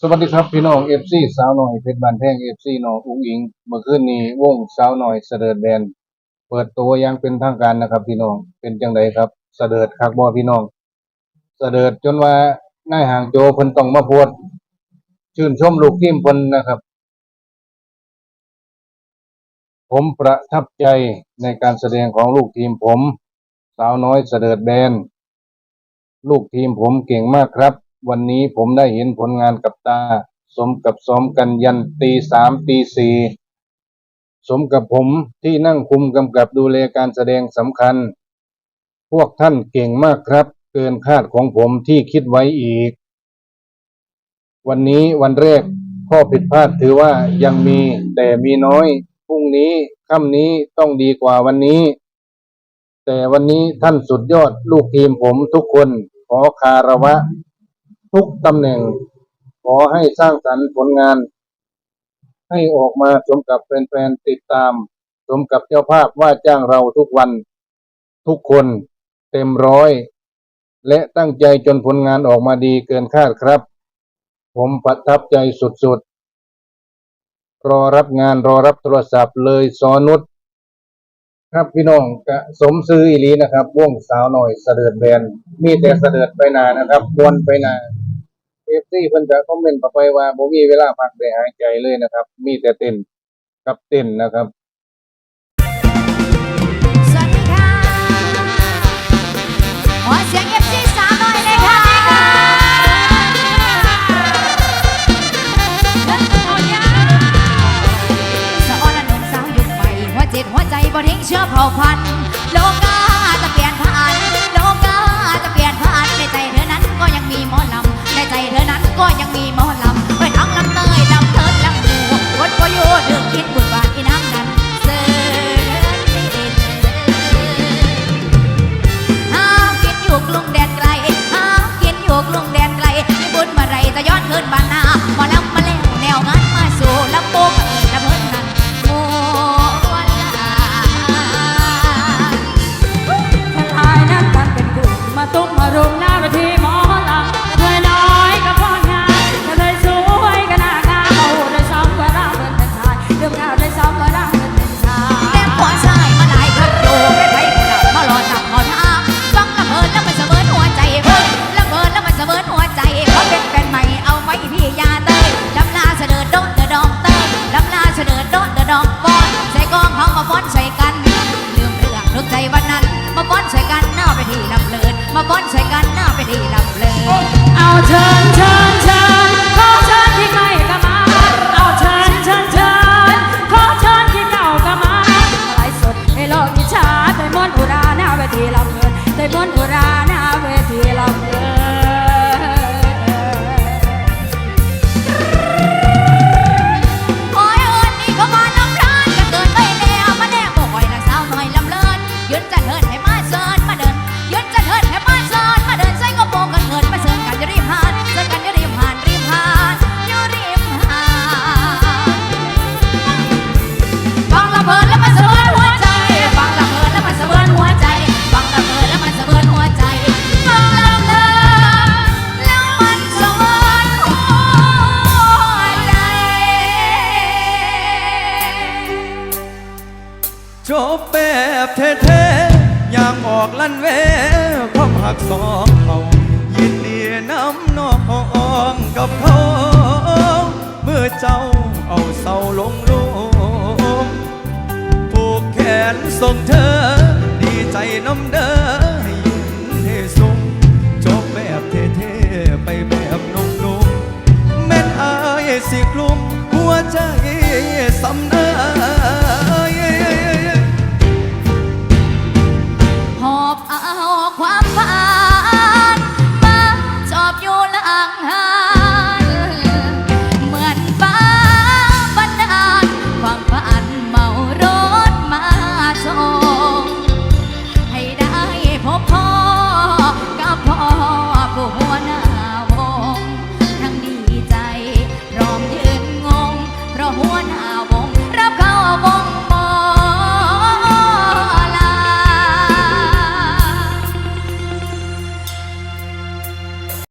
สวัสดีครับพี่น้องเอฟซีสาวหน่อยเพชรบานแพงเอฟซีน้องอุ้งอิงเมื่อคืนนี้วงสาวหน่อยเสด็จแบนเปิดตัวอย่างเป็นทางการนะครับ พี่น้องเป็นจังไดครับเสด็จคักบ่พี่น้องเสด็จจนว่านายห่างโจเพิ่นต้องมาโพดชื่นชมลูกทีมเพิ่นนะครับ ผมประทับใจในการแสดงของลูกทีมผม สาวน้อยเสด็จแบนลูกทีมผมเก่งมากครับ วันนี้ผมได้เห็นผลงานกับตา สมกับซ้อมกันยันตีสามตีสี่สมกับผมที่นั่งคุมกำกับดูแลการแสดงสำคัญ พวกท่านเก่งมากครับ เกินคาดของผมที่คิดไว้อีก วันนี้วันแรกข้อผิดพลาดถือว่ายังมีแต่มีน้อย พรุ่งนี้ค่ำนี้ต้องดีกว่าวันนี้ แต่วันนี้ท่านสุดยอดลูกทีมผมทุกคนขอคารวะ ทุกตำแหน่ง ขอให้สร้างสรรค์ผลงาน ให้ออกมาสมกับแฟนๆติดตาม สมกับเจ้าภาพว่าจ้างเราทุกวัน ทุกคนเต็มร้อย และตั้งใจจนผลงานออกมาดีเกินคาดครับ ผมประทับใจสุดๆ รอรับงานรอรับโทรศัพท์เลยสอนุชครับพี่น้องกะสมซื้ออีลีนะครับวงสาวหน่อยเสด็จแบนมีแต่เสด็จไปนานะครับวนไปนา อฟซีเพิ่นจะคอมเมนต์ต่อไปว่าบ่มีเวลาพักได้หายใจเลยนะครับ มีแต่เต้นกับเต้นนะครับสวัสดีค่ะขอเสียงเอฟซีสาวหน่อยเลยค่ะสะออนละหนุ่มสาวยุคใหม่หัวจิตหัวใจบ่ทิ้งเชื้อเผ่าพันธุ์โลก จบแบบเท่ๆอย่างออกลั่นเวความหักสองเขายินดีน้ำนองกับเขาเมื่อเจ้าเอาเศร้าลงลงผูกแขนส่งเธอ ดีใจน้ำเด้อให้ยิ้มให้สุขจบแบบเท่ๆไปแบบนุ่มๆแม่นอายสิกลุ่มหัวใจสำเนา อยู่หลังหานเหมือนฟ้าบันดาลความฝันเมารถมาส่งให้ได้พบพ่อกับพ่อผู้หัวหน้าวง ทั้งดีใจพร้อมยืนงง เพราะหัวหน้าวง รับเขาอวบ